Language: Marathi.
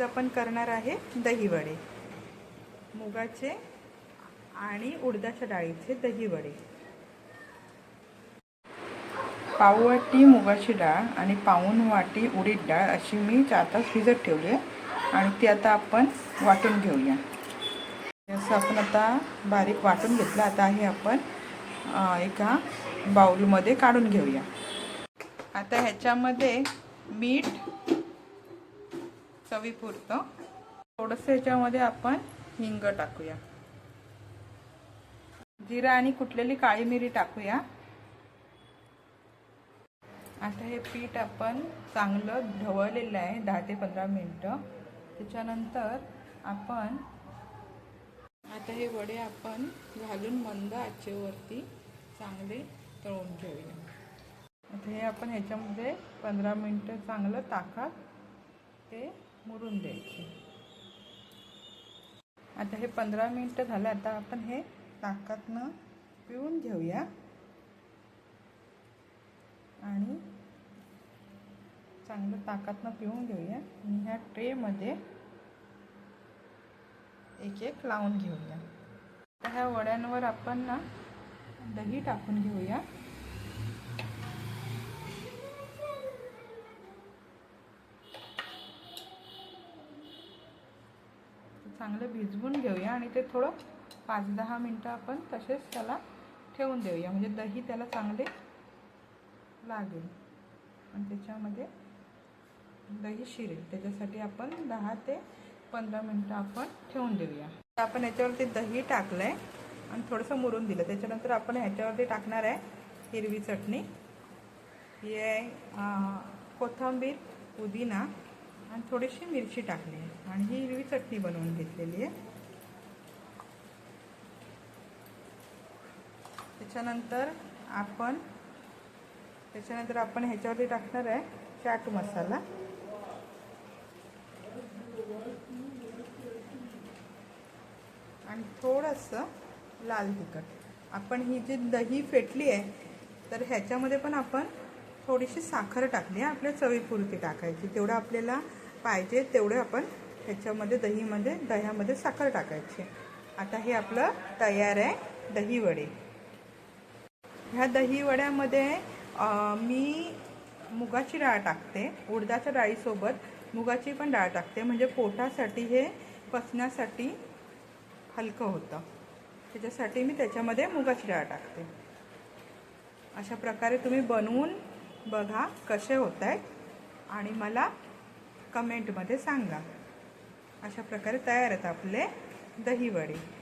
आज आपण करणार आहे दही वडे मुगाचे आणि उडदाच्या डाळीचे दही वडे पाव वाटी मुगाची डाळ आणि पाऊन वाटी उडीद डाळ अशी मी चार तास भिजत ठेवली आहे आणि ती आता आपण वाटून घेऊया. असं आपण आता बारीक वाटून घेतलं. आता हे आपण एका बाऊलमध्ये काढून घेऊया. आता ह्याच्यामध्ये मीठ चवीपुरतं थोडंसं ह्याच्यामध्ये आपण हिंग टाकूया. जिरा आणि कुटलेली काळी मिरी टाकूया. आता हे पीठ आपण चांगलं ढवळलेलं आहे दहा ते पंधरा मिनटं. त्याच्यानंतर आपण आता हे वडे आपण घालून मंद आचेवरती चांगले तळून घेऊया आता हे आपण ह्याच्यामध्ये पंधरा मिनटं चांगलं ताकात ते मुरून द्यायचे आता हे पंधरा मिनटं झालं आता आपण हे ताकातनं पिळून घेऊया. आणि चांगलं ताकातनं पिळून घेऊया. आणि ह्या ट्रेमध्ये एक एक लावून घेऊया. ह्या वड्यांवर आपण ना दही टाकून घेऊया. चांगलं भिजवून घेऊया आणि ते थोडं पाच दहा मिनटं आपण तसेच त्याला ठेवून देऊया. म्हणजे दही त्याला चांगले लागेल. आणि त्याच्यामध्ये दही शिरेल. त्याच्यासाठी आपण दहा ते पंधरा मिनटं आपण ठेवून देऊया. आपण याच्यावरती दही टाकलं आहे आणि थोडंसं मुरून दिलं. त्याच्यानंतर आपण ह्याच्यावरती टाकणार आहे हिरवी चटणी. ही आहे कोथिंबीर पुदिना आणि थोडीशी मिरची टाकली आहे. आणि ही हिरवी चटणी बनवून घेतलेली आहे. त्याच्यानंतर आपण त्याच्यानंतर आपण ह्याच्यावरती टाकणार आहे चाट मसाला. आणि थोडंसं लाल तिखट. आपण ही जी दही फेटली आहे तर ह्याच्यामध्ये पण आपण थोडीशी साखर टाकली आहे. आपल्या चवीपुरती टाकायची. तेवढं आपल्याला पाहिजे तेवढं आपण ह्याच्यामध्ये दहीमध्ये दह्यामध्ये साखर टाकायची. आता हे आपलं तयार आहे दहीवडे. ह्या दहीवड्यामध्ये मी मुगाची डाळ टाकते उडदाच्या डाळीसोबत मुगाची पण डाळ टाकते. म्हणजे पोटासाठी हे पचण्यासाठी हलकं होतं. त्याच्यासाठी मी त्याच्यामध्ये मुगाची डाळ टाकते. अशा प्रकारे तुम्ही बनवून बघा कसे होत आहेत आणि मला कमेंटमध्ये सांगा. अशा प्रकारे तयार आहेत आपले दहीवडे.